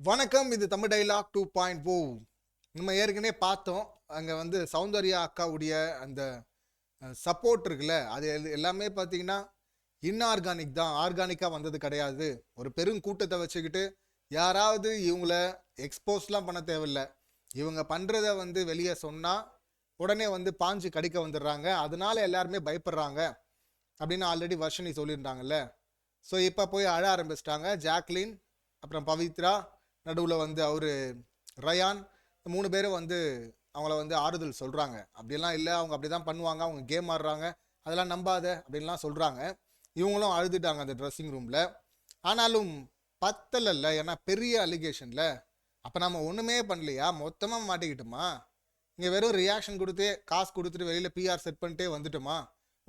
வணக்கம் இது Tamil dialogue two point O. நம்ம ஏற்கனவே பார்த்தோம். அங்கே வந்து சௌந்தர்யா அக்காவுடைய அந்த சப்போர்ட் இருக்குல்ல அது எல்லாமே பார்த்தீங்கன்னா இன்ஆர்கானிக் தான். ஆர்கானிக்காக வந்தது கிடையாது. ஒரு பெரும் கூட்டத்தை வச்சுக்கிட்டு யாராவது இவங்கள எக்ஸ்போஸ்லாம் பண்ண தேவையில்ல. இவங்க பண்ணுறத வந்து வெளியே சொன்னால் உடனே வந்து பாஞ்சு கடிக்க வந்துடுறாங்க. அதனால எல்லாருமே பயப்படுறாங்க. அப்படின்னு ஆல்ரெடி வர்ஷினி சொல்லியிருந்தாங்கல்ல. ஸோ இப்போ போய் அழ ஆரம்பிச்சிட்டாங்க. ஜாக்லின் அப்புறம் பவித்ரா நடுவில் வந்து அவர் ரயான் மூணு பேரும் வந்து அவங்கள வந்து ஆறுதல் சொல்கிறாங்க அப்படிலாம் இல்லை அவங்க அப்படி தான் பண்ணுவாங்க அவங்க கேம் ஆடுறாங்க அதெல்லாம் நம்பாத அப்படின்லாம் சொல்கிறாங்க இவங்களும் அழுதுட்டாங்க அந்த ட்ரெஸ்ஸிங் ரூமில் ஆனாலும் பத்தலல்ல ஏன்னா பெரிய அலிகேஷனில் அப்போ நம்ம ஒன்றுமே பண்ணலையா? மொத்தமாக மாட்டிக்கிட்டோமா? இங்கே வெறும் ரியாக்ஷன் கொடுத்து காசு கொடுத்துட்டு வெளியில் பிஆர் செட் பண்ணிட்டே வந்துட்டோமா?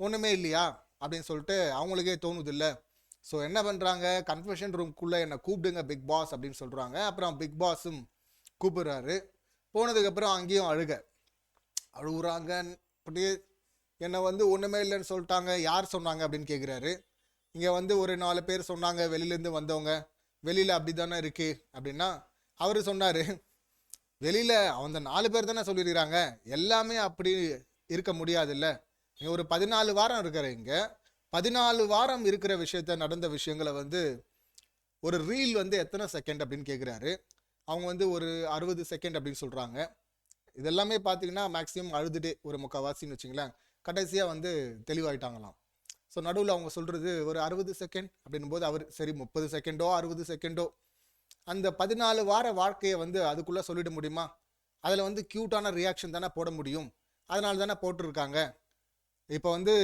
ஒன்றுமே இல்லையா? அப்படின்னு சொல்லிட்டு அவங்களுக்கே தோணுது இல்லை. ஸோ என்ன பண்ணுறாங்க கன்ஃபெஷன் ரூம்குள்ளே என்னை கூப்பிடுங்க பிக் பாஸ் அப்படின்னு சொல்கிறாங்க அப்புறம் பிக் பாஸும் கூப்பிடுறாரு. போனதுக்கப்புறம் அங்கேயும் அழுக. அழுகுறாங்க. அப்படியே என்னை வந்து ஒன்றுமே இல்லைன்னு சொல்லிட்டாங்க. யார் சொன்னாங்க அப்படின்னு கேட்குறாரு இங்கே வந்து ஒரு நாலு பேர் சொன்னாங்க. வெளியிலேருந்து வந்தவங்க. வெளியில் அப்படி தானே இருக்குது அப்படின்னா அவர் சொன்னார் வெளியில் அந்த நாலு பேர் தானே சொல்லியிருக்கிறாங்க. எல்லாமே அப்படி இருக்க முடியாதுல்ல. நீங்க ஒரு பதினாலு வாரம் இருக்கிற இங்கே. பதினாலு வாரம் இருக்கிற விஷயத்த நடந்த விஷயங்களை வந்து ஒரு ரீல் வந்து எத்தனை செகண்ட் அப்படின்னு கேட்குறாரு அவங்க வந்து ஒரு அறுபது செகண்ட் அப்படின்னு சொல்கிறாங்க இதெல்லாமே பார்த்தீங்கன்னா மேக்ஸிமம் அழுதுட்டே ஒரு முக்கால்வாசின்னு வச்சுங்களேன். கடைசியாக வந்து தெளிவாயிட்டாங்களாம். ஸோ நடுவில் அவங்க சொல்கிறது ஒரு அறுபது செகண்ட் அப்படின்னும் போது அவர் சரி முப்பது செகண்டோ அறுபது செகண்டோ அந்த பதினாலு வார வாழ்க்கையை வந்து அதுக்குள்ளே சொல்லிட முடியுமா? அதில் வந்து க்யூட்டான ரியாக்ஷன் தானே போட முடியும். அதனால தானே போட்டிருக்காங்க. இப்போ வந்து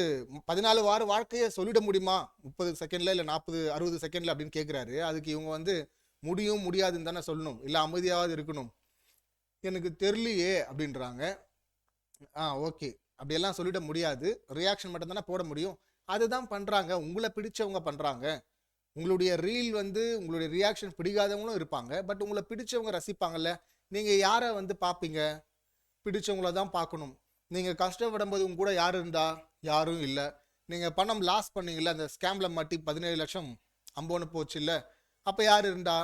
பதினாலு வார வாழ்க்கையை சொல்லிட முடியுமா? முப்பது செகண்ட்ல இல்லை நாற்பது அறுபது செகண்ட்ல அப்படின்னு கேட்குறாரு அதுக்கு இவங்க வந்து முடியும் முடியாதுன்னு தானே சொல்லணும். இல்லை அமைதியாவது இருக்கணும். எனக்கு தெரியலையே அப்படின்றாங்க. ஆ ஓகே. அப்படியெல்லாம் சொல்லிட முடியாது. ரியாக்ஷன் மட்டும் தானே போட முடியும். அதுதான் பண்ணுறாங்க உங்களை பிடிச்சவங்க பண்ணுறாங்க உங்களுடைய ரீல் வந்து உங்களுடைய ரியாக்ஷன் பிடிக்காதவங்களும் இருப்பாங்க. பட் உங்களை பிடிச்சவங்க ரசிப்பாங்கல்ல. நீங்கள் யாரை வந்து பார்ப்பீங்க? பிடிச்சவங்கள தான் பார்க்கணும். நீங்கள் கஷ்டப்படும் போது உங்க கூட யார் இருந்தா? யாரும் இல்லை. நீங்கள் பணம் லாஸ் பண்ணீங்கல்ல அந்த ஸ்கேமில் மாட்டி பதினேழு லட்சம் அம்போன்னு போச்சு இல்லை அப்போ யார் இருந்தா?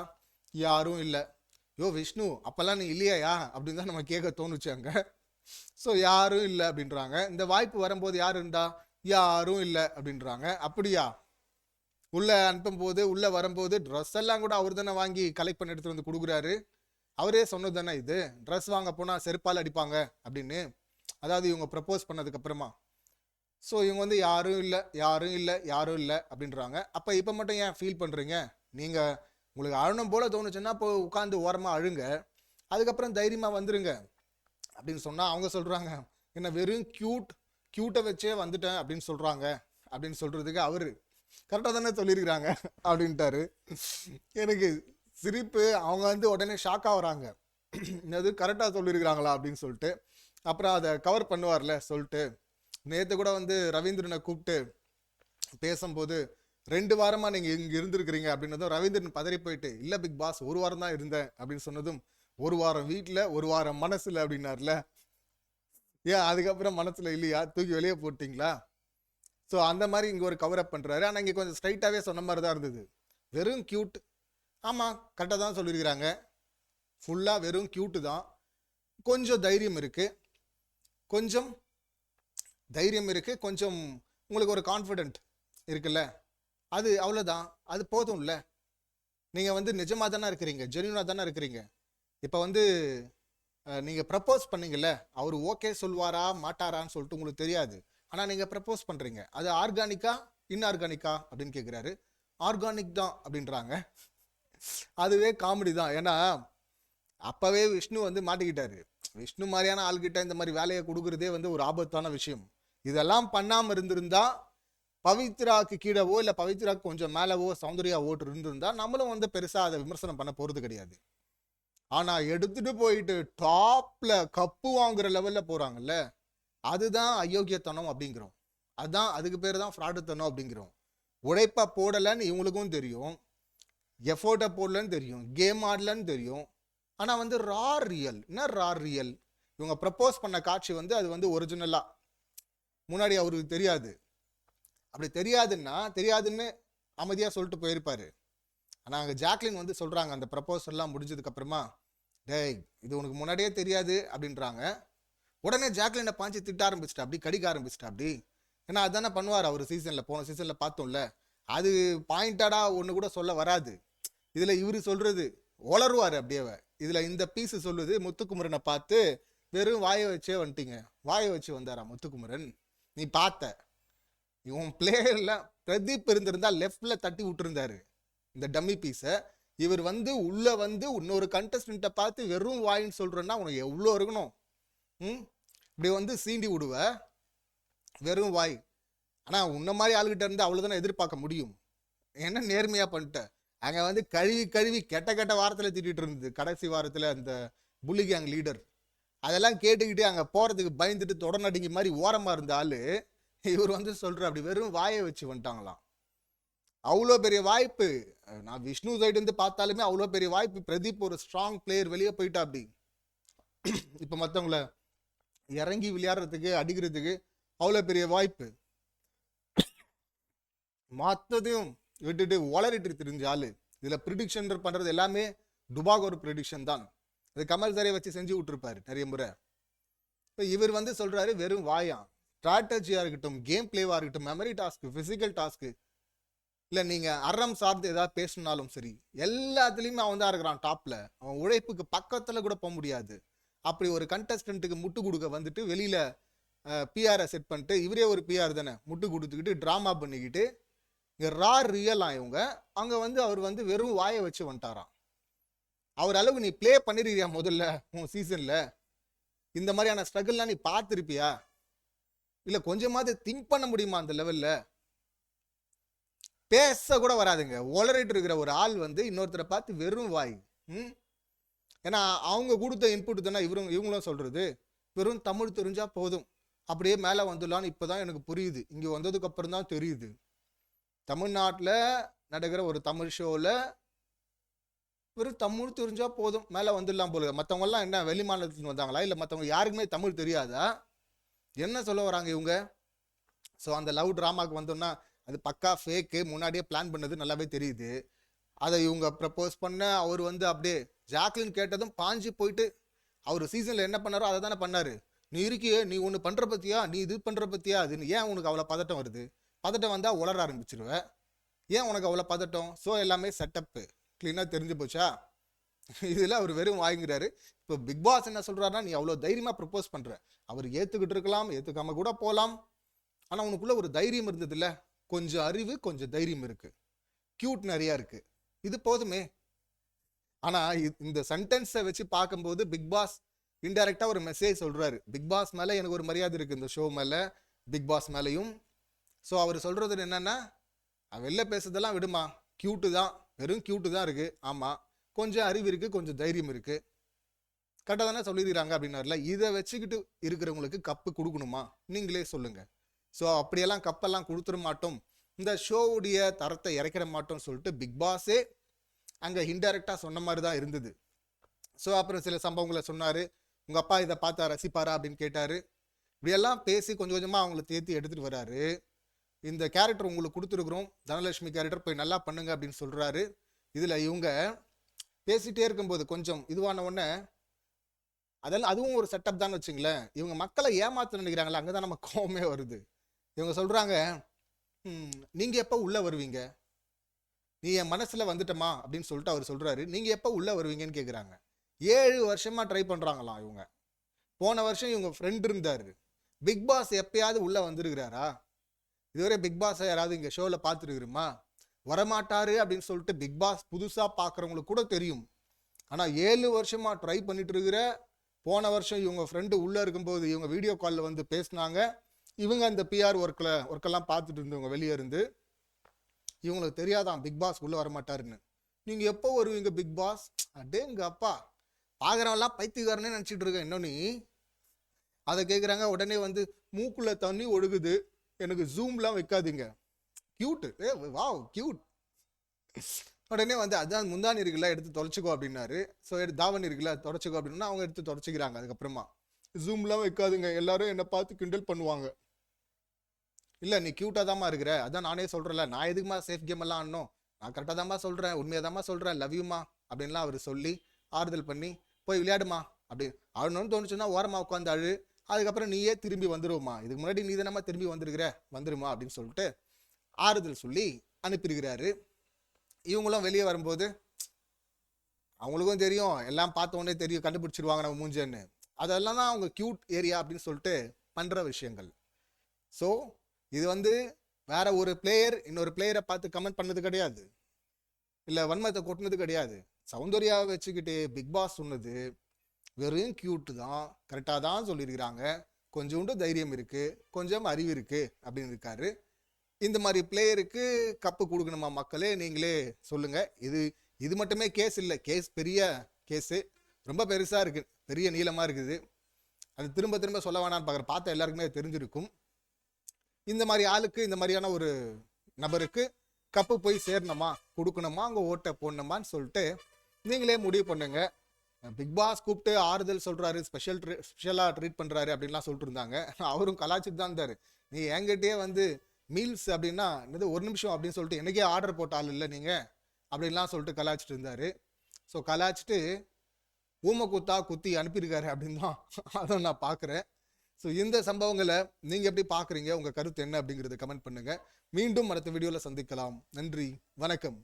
யாரும் இல்லை. யோ விஷ்ணு அப்போல்லாம் நீ இல்லையா அப்படின்னு தான் நம்ம கேட்க தோணுச்சு அங்கே. ஸோ யாரும் இல்லை அப்படின்றாங்க. இந்த வாய்ப்பு வரும்போது யார் இருந்தா? யாரும் இல்லை அப்படின்றாங்க. அப்படியா? உள்ளே அனுப்பும்போது உள்ளே வரும்போது ட்ரெஸ் எல்லாம் கூட அவர் தானே வாங்கி கலெக்ட் பண்ணி எடுத்துகிட்டு வந்து கொடுக்குறாரு. அவரே சொன்னது தானே இது? ட்ரெஸ் வாங்க போனால் செருப்பால் அடிப்பாங்க அப்படின்னு. அதாவது இவங்க ப்ரப்போஸ் பண்ணதுக்கப்புறமா. ஸோ இவங்க வந்து யாரும் இல்லை யாரும் இல்லை யாரும் இல்லை அப்படின்றாங்க. அப்போ இப்போ மட்டும் ஏன் ஃபீல் பண்ணுறீங்க நீங்கள் உங்களுக்கு அழணும் போல் தோணுச்சுன்னா இப்போ உட்காந்து ஓரமாக அழுங்க. அதுக்கப்புறம் தைரியமாக வந்துருங்க. அப்படின்னு சொன்னால் அவங்க சொல்கிறாங்க என்ன வெறும் க்யூட் க்யூட்டை வச்சே வந்துட்டேன் அப்படின்னு சொல்கிறாங்க அப்படின்னு சொல்கிறதுக்கு அவர் கரெக்டாக தானே சொல்லியிருக்கிறாங்க அப்படின்ட்டாரு. எனக்கு சிரிப்பு அவங்க வந்து உடனே ஷாக் வராங்க. என்னது கரெக்டாக சொல்லியிருக்கிறாங்களா அப்படின்னு சொல்லிட்டு. அப்புறம் அதை கவர் பண்ணுவார்ல சொல்லிட்டு. நேற்று கூட வந்து ரவீந்திரனை கூப்பிட்டு பேசும்போது ரெண்டு வாரமாக நீங்கள் இங்கே இருந்திருக்கிறீங்க அப்படின்னதும் ரவீந்திரன் பதறி போயிட்டு இல்லை பிக் பாஸ் ஒரு வாரம் தான் இருந்தேன் அப்படின்னு சொன்னதும் ஒரு வாரம் வீட்டில் ஒரு வாரம் மனசில் அப்படின்னார்ல. ஏன் அதுக்கப்புறம் மனசில் இல்லையா? தூக்கி வெளியே போட்டீங்களா? ஸோ அந்த மாதிரி இங்கே ஒரு கவர் அப் பண்ணுறாரு ஆனால் இங்கே கொஞ்சம் ஸ்ட்ரைட்டாகவே சொன்ன மாதிரி தான் இருந்தது. வெறும் க்யூட் ஆமாம் கரெக்டாக தான் சொல்லியிருக்கிறாங்க. ஃபுல்லாக வெறும் க்யூட்டு தான். கொஞ்சம் தைரியம் இருக்குது கொஞ்சம் தைரியம் இருக்குது கொஞ்சம் உங்களுக்கு ஒரு கான்ஃபிடென்ட் இருக்குல்ல? அது அவ்வளோதான் அது போதும்ல? நீங்கள் வந்து நிஜமாக தானே இருக்கிறீங்க ஜென்யூனாக தானே இருக்கிறீங்க. இப்போ வந்து நீங்கள் ப்ரப்போஸ் பண்ணீங்கல்ல அவர் ஓகே சொல்வாரா மாட்டாரான்னு சொல்லிட்டு உங்களுக்கு தெரியாது. ஆனால் நீங்கள் ப்ரப்போஸ் பண்ணுறீங்க அது ஆர்கானிக்கா இன்ஆர்கானிக்கா அப்படின்னு கேட்குறாரு ஆர்கானிக் தான் அப்படின்றாங்க. அதுவே காமெடி தான். ஏன்னா அப்போவே விஷ்ணு வந்து மாட்டிக்கிட்டாரு. விஷ்ணு மாதிரியான ஆள்கிட்ட இந்த மாதிரி வேலையை கொடுக்குறதே வந்து ஒரு ஆபத்தான விஷயம். இதெல்லாம் பண்ணாமல் இருந்திருந்தா பவித்ராக்கு கீழவோ இல்லை பவித்ராக்கு கொஞ்சம் மேலவோ சௌந்தர்யா ஓட்டு இருந்திருந்தா நம்மளும் வந்து பெருசாக அதை விமர்சனம் பண்ண போகிறது கிடையாது. ஆனால் எடுத்துட்டு போயிட்டு டாப்பில் கப்பு வாங்குற லெவலில் போகிறாங்கல்ல அதுதான் அயோக்கியத்தனம் அப்படிங்கிறோம். அதுதான் அதுக்கு பேர் தான் ஃப்ராடுத்தனம் அப்படிங்கிறோம். உழைப்பை போடலைன்னு இவங்களுக்கும் தெரியும். எஃபோர்ட்டை போடலன்னு தெரியும். கேம் ஆடலன்னு தெரியும். ஆனால் வந்து ரா ரியல் என்ன ரா ரியல் இவங்க ப்ரப்போஸ் பண்ண காட்சி வந்து அது வந்து ஒரிஜினலாக முன்னாடி அவருக்கு தெரியாது. அப்படி தெரியாதுன்னா தெரியாதுன்னு அமைதியாக சொல்லிட்டு போயிருப்பாரு. ஆனால் அங்கே ஜாக்லின் வந்து சொல்கிறாங்க அந்த ப்ரப்போசல்லாம் முடிஞ்சதுக்கப்புறமா டேய் இது உனக்கு முன்னாடியே தெரியாது அப்படின்றாங்க. உடனே ஜாக்லினை பாஞ்சு திட்ட ஆரம்பிச்சிட்டா அப்படி கடிக்க ஆரம்பிச்சிட்டா அப்படி? ஏன்னா அதானே பண்ணுவார் அவர் சீசனில் போன சீசனில் பார்த்தோம்ல. அது பாயிண்டடாக ஒன்று கூட சொல்ல வராது. இதில் இவர் சொல்கிறது உளருவார் அப்படியே இதில் இந்த பீஸு சொல்லுது முத்துக்குமரனை பார்த்து வெறும் வாயை வச்சே வந்துட்டீங்க. வாயை வச்சு வந்தாரா முத்துக்குமரன்? நீ பார்த்த. இவன் பிளேயர்ல பிரதீப் இருந்திருந்தா லெஃப்டில் தட்டி விட்டுருந்தாரு. இந்த டம்மி பீஸை இவர் வந்து உள்ளே வந்து இன்னொரு கண்டஸ்டண்ட்டை பார்த்து வெறும் வாயின்னு சொல்கிறேன்னா உனக்கு எவ்வளோ இருக்கணும்? ம்? இப்படி வந்து சீண்டி விடுவ. வெறும் வாய். ஆனால் உன்ன மாதிரி ஆளுகிட்ட இருந்து அவ்வளோதானே எதிர்பார்க்க முடியும். என்ன நேர்மையாக பண்ணிட்ட? அங்கே வந்து கழுவி கழுவி கெட்ட கெட்ட வாரத்தில் திட்டிகிட்டு இருந்தது. கடைசி வாரத்தில் அந்த புள்ளி கேங் லீடர் அதெல்லாம் கேட்டுக்கிட்டு அங்கே போகிறதுக்கு பயந்துட்டு தொடர்நடுங்கி மாதிரி ஓரமாக இருந்த இவர் வந்து சொல்கிற அப்படி வெறும் வாயை வச்சு வந்துட்டாங்களாம். அவ்வளோ பெரிய வாய்ப்பு. நான் விஷ்ணு சைடுலேருந்து பார்த்தாலுமே அவ்வளோ பெரிய வாய்ப்பு. பிரதீப் ஒரு ஸ்ட்ராங் பிளேயர் வெளியே போயிட்டா அப்படி இப்போ மற்றவங்கள இறங்கி விளையாடுறதுக்கு அடிக்கிறதுக்கு அவ்வளோ பெரிய வாய்ப்பு. மற்றதையும் விட்டுட்டு வளரிட்டு தெரிஞ்ச ஆள். இதில் ப்ரிடிக்ஷன் பண்ணுறது எல்லாமே டுபாக் ஒரு ப்ரிடிக்ஷன் தான். அது கமல் சாரை வச்சு செஞ்சு விட்டுருப்பாரு நிறைய முறை. இப்போ இவர் வந்து சொல்கிறாரு வெறும் வாயாம் ஸ்ட்ராட்டஜியாக இருக்கட்டும் கேம் பிளேவாக இருக்கட்டும் மெமரி டாஸ்க்கு ஃபிசிக்கல் டாஸ்க்கு இல்லை நீங்கள் அறம் சார்ந்து ஏதாவது பேசினாலும் சரி எல்லாத்துலேயுமே அவன் தான் இருக்கிறான் டாப்பில் அவன் உழைப்புக்கு பக்கத்தில் கூட போக முடியாது. அப்படி ஒரு கண்டஸ்டண்ட்டுக்கு முட்டு கொடுக்க வந்துட்டு வெளியில் பிஆரை செட் பண்ணிட்டு இவரே ஒரு பிஆர் தானே முட்டு கொடுத்துக்கிட்டு ட்ராமா பண்ணிக்கிட்டு ரா ரியலாம் இவங்க. அங்கே வந்து அவர் வந்து வெறும் வாயை வச்சு வந்துட்டாராம். அவர் அளவு நீ ப்ளே பண்ணிருக்கியா முதல்ல உன் சீசனில் இந்த மாதிரியான ஸ்ட்ரகிள்லாம் நீ பார்த்துருப்பியா? இல்லை கொஞ்சமாவது திங்க் பண்ண முடியுமா அந்த லெவலில் பேச கூட வராதுங்க. உளறிட்டு இருக்கிற ஒரு ஆள் வந்து இன்னொருத்தரை பார்த்து வெறும் வாய். ம்? ஏன்னா அவங்க கொடுத்த இன்புட் தானே இவரும் இவங்களும் சொல்கிறது வெறும் தமிழ் தெரிஞ்சால் போதும். அப்படியே மேலே வந்துடலான்னு இப்போ தான் எனக்கு புரியுது. இங்கே வந்ததுக்கு அப்புறம் தான் தெரியுது. தமிழ்நாட்டில் நடக்கிற ஒரு தமிழ் ஷோவில் வெறும் தமிழ் தெரிஞ்சா போதும் மேலே வந்துடலாம் போல மற்றவங்கலாம் என்ன வெளி மாநிலத்துக்கு வந்தாங்களா? இல்லை மற்றவங்க யாருக்குமே தமிழ் தெரியாதா? என்ன சொல்ல வராங்க இவங்க? ஸோ அந்த லவ் ட்ராமாவுக்கு வந்தோம்னா அது பக்கா ஃபேக்கு முன்னாடியே பிளான் பண்ணது நல்லாவே தெரியுது. அதை இவங்க ப்ரப்போஸ் பண்ண அவர் வந்து அப்படியே ஜாக்லின் கேட்டதும் பாஞ்சு போயிட்டு அவர் சீசனில் என்ன பண்ணாரோ அதை தானே பண்ணார். நீ இருக்கியே நீ ஒன்று பண்ணுற பத்தியா? நீ இது பண்ணுற பத்தியா? அதுன்னு ஏன் உனக்கு அவ்வளோ பதட்டம் வருது? பதட்டம் வந்தால் உளர ஆரம்பிச்சிருவேன் ஏன் உனக்கு அவ்வளோ பதட்டம்? ஸோ எல்லாமே செட்டப்பு க்ளீனாக தெரிஞ்சு போச்சா? இதில் அவர் வெறும் வாங்குறாரு இப்போ பிக் பாஸ் என்ன சொல்கிறாருன்னா நீ அவ்வளோ தைரியமாக ப்ரப்போஸ் பண்ணுற அவர் ஏற்றுக்கிட்டு இருக்கலாம் ஏற்றுக்காம கூட போகலாம் ஆனால் உனக்குள்ளே ஒரு தைரியம் இருந்ததில்ல? கொஞ்சம் அறிவு கொஞ்சம் தைரியம் இருக்குது கியூட் நிறையா இருக்குது இது போதுமே. ஆனால் இந்த சென்டென்ஸை வச்சு பார்க்கும்போது பிக் பாஸ் இன்டெரக்டாக ஒரு மெசேஜ் சொல்கிறாரு பிக் பாஸ் மேலே எனக்கு ஒரு மரியாதை இருக்குது இந்த ஷோ மேலே. பிக் பாஸ் மேலேயும் ஸோ அவர் சொல்கிறது என்னென்னா வெளில பேசுறதெல்லாம் விடுமா? க்யூட்டு தான். வெறும் க்யூட்டு தான் இருக்குது ஆமாம் கொஞ்சம் அறிவு இருக்குது கொஞ்சம் தைரியம் இருக்குது கரெக்டாக தானே சொல்லிடுறாங்க அப்படின்னாருல. இதை வச்சுக்கிட்டு இருக்கிறவங்களுக்கு கப்பு கொடுக்கணுமா? நீங்களே சொல்லுங்கள் ஸோ அப்படியெல்லாம் கப்பெல்லாம் கொடுத்துட மாட்டோம். இந்த ஷோவுடைய தரத்தை இறக்கிட மாட்டோம்னு சொல்லிட்டு பிக் பாஸே அங்கே இன்டெரக்டாக சொன்ன மாதிரி தான் இருந்தது. ஸோ அப்புறம் சில சம்பவங்களை சொன்னார். உங்கள் அப்பா இதை பார்த்தா ரசிப்பாரா? அப்படின்னு கேட்டார். இப்படியெல்லாம் பேசி கொஞ்சம் கொஞ்சமாக அவங்கள தேத்தி எடுத்துகிட்டு வராரு. இந்த கேரக்டர் உங்களுக்கு கொடுத்துருக்குறோம். தனலட்சுமி கேரக்டர் போய் நல்லா பண்ணுங்க அப்படின்னு சொல்கிறாரு இதில் இவங்க பேசிகிட்டே இருக்கும்போது கொஞ்சம் இதுவான உடனே அதெல்லாம் அதுவும் ஒரு செட்டப் தான் வச்சுங்களேன். இவங்க மக்களை ஏமாத்த நினைக்கிறாங்களா அங்கே தான் நம்ம கோவமே வருது. இவங்க சொல்கிறாங்க நீங்கள் எப்போ உள்ளே வருவீங்க? நீ என் மனசில் வந்துட்டமா? அப்படின்னு சொல்லிட்டு அவர் சொல்கிறாரு நீங்கள் எப்போ உள்ளே வருவீங்கன்னு கேட்குறாங்க ஏழு வருஷமாக ட்ரை பண்ணுறாங்களாம் இவங்க. போன வருஷம் இவங்க ஃப்ரெண்ட் இருந்தார். பிக் பாஸ் எப்பயாவது உள்ளே வந்திருக்கிறாரா? இதுவரை பிக் பாஸை யாராவது இங்கே ஷோவில் பார்த்துருக்குமா வரமாட்டாரு அப்படின்னு சொல்லிட்டு பிக் பாஸ் புதுசாக பார்க்குறவங்களுக்கு கூட தெரியும். ஆனால் ஏழு வருஷமாக ட்ரை பண்ணிட்டு இருக்கிற போன வருஷம் இவங்க ஃப்ரெண்டு உள்ளே இருக்கும்போது இவங்க வீடியோ காலில் வந்து பேசினாங்க. இவங்க அந்த பிஆர் ஒர்க்கில் ஒர்க்கெல்லாம் பார்த்துட்டு இருந்தவங்க வெளியே இருந்து இவங்களுக்கு தெரியாதான் பிக் பாஸ் உள்ளே வரமாட்டாருன்னு. நீங்கள் எப்போ வருவீங்க பிக் பாஸ் அடேங்க அப்பா பார்க்குறவெல்லாம் பைத்தியக்காரனே நினச்சிட்டு இருக்கேன் இன்னும் நீ. அதை கேட்குறாங்க உடனே வந்து மூக்குள்ள தண்ணி ஒழுகுது. எனக்கு ஜூம்லாம் வைக்காதீங்க. கியூட்டு ஏ வாவ் கியூட் உடனே வந்து அதான் முந்தானி இருக்குல்ல எடுத்து தொலைச்சிக்கோ அப்படின்னாரு. ஸோ எடுத்து தாவணி இருக்குல்ல தொடச்சிக்கோ அப்படின்னா அவங்க எடுத்து தொடச்சிக்கிறாங்க அதுக்கப்புறமா. ஜூம்லாம் வைக்காதுங்க. எல்லாரும் என்னை பார்த்து கிண்டல் பண்ணுவாங்க. இல்லை நீ க்யூட்டாக தாம்மா இருக்கிற. அதான் நானே சொல்கிறேன்ல நான் எதுக்குமா சேஃப் கேம் எல்லாம் ஆடணும்? நான் கரெக்டாக தாம்மா சொல்கிறேன் உண்மையாக தாம்மா சொல்கிறேன் லவ் யூமா அப்படின்லாம் அவர் சொல்லி ஆறுதல் பண்ணி போய் விளையாடுமா. அப்படி ஆடணும்னு தோணுச்சுன்னா ஓரமாக உட்காந்து அழு. அதுக்கப்புறம் நீயே திரும்பி வந்துடுவோமா இதுக்கு முன்னாடி நீ தானம்மா திரும்பி வந்துருக்கிற? வந்துருமா அப்படின்னு சொல்லிட்டு ஆறுதல் சொல்லி அனுப்பியிருக்கிறாரு. இவங்களும் வெளியே வரும்போது அவங்களுக்கும் தெரியும் எல்லாம் பார்த்த உடனே தெரியும் கண்டுபிடிச்சிருவாங்க நம்ம மூஞ்சன்னு. அதெல்லாம் தான் அவங்க க்யூட் ஏரியா அப்படின்னு சொல்லிட்டு பண்ணுற விஷயங்கள். ஸோ இது வந்து வேற ஒரு பிளேயர் இன்னொரு பிளேயரை பார்த்து கமெண்ட் பண்ணது கிடையாது. இல்லை வன்மத்தை கொட்டினது கிடையாது. சௌந்தர்யாவை வச்சுக்கிட்டு பிக் பாஸ் சொன்னது வெறும் கியூட்டு தான் கரெக்டாக தான் சொல்லியிருக்கிறாங்க. கொஞ்சோண்டு தைரியம் இருக்குது கொஞ்சம் அறிவு இருக்குது அப்படின்னு இருக்காரு. இந்த மாதிரி பிளேயருக்கு கப்பு கொடுக்கணுமா மக்களே நீங்களே சொல்லுங்கள் இது இது மட்டுமே கேஸ் இல்லை. கேஸ் பெரிய கேஸு ரொம்ப பெருசாக இருக்குது பெரிய நீளமாக இருக்குது. அது திரும்ப திரும்ப சொல்ல வேணாம்னு பார்க்குற பார்த்த எல்லாருக்குமே தெரிஞ்சிருக்கும். இந்த மாதிரி ஆளுக்கு இந்த மாதிரியான ஒரு நபருக்கு கப்பு போய் சேரணுமா கொடுக்கணுமா அங்கே ஓட்டை போடணுமான்னு சொல்லிட்டு நீங்களே முடிவு பண்ணுங்கள் பிக் பாஸ் கூப்பிட்டு ஆறுதல் சொல்கிறாரு ஸ்பெஷல் ட்ரீ ஸ்பெஷலாக ட்ரீட் பண்ணுறாரு அப்படின்லாம் சொல்லிட்டு இருந்தாங்க அவரும் கலாச்சிட்டு தான் இருந்தார். நீ என்கிட்டயே வந்து மீல்ஸ் அப்படின்னா என்னது ஒரு நிமிஷம் அப்படின்னு சொல்லிட்டு எனக்கே ஆர்டர் போட்ட இல்லை நீங்கள் அப்படின்லாம் சொல்லிட்டு கலாச்சிட்டு இருந்தார். ஸோ கலாச்சிட்டு ஊமை குத்தா குத்தி அனுப்பியிருக்காரு அப்படின்னு தான் அதை நான் பார்க்குறேன். ஸோ இந்த சம்பவங்களை நீங்கள் எப்படி பார்க்குறீங்க? உங்கள் கருத்து என்ன அப்படிங்கிறத கமெண்ட் பண்ணுங்கள் மீண்டும் அடுத்த வீடியோவில் சந்திக்கலாம். நன்றி வணக்கம்.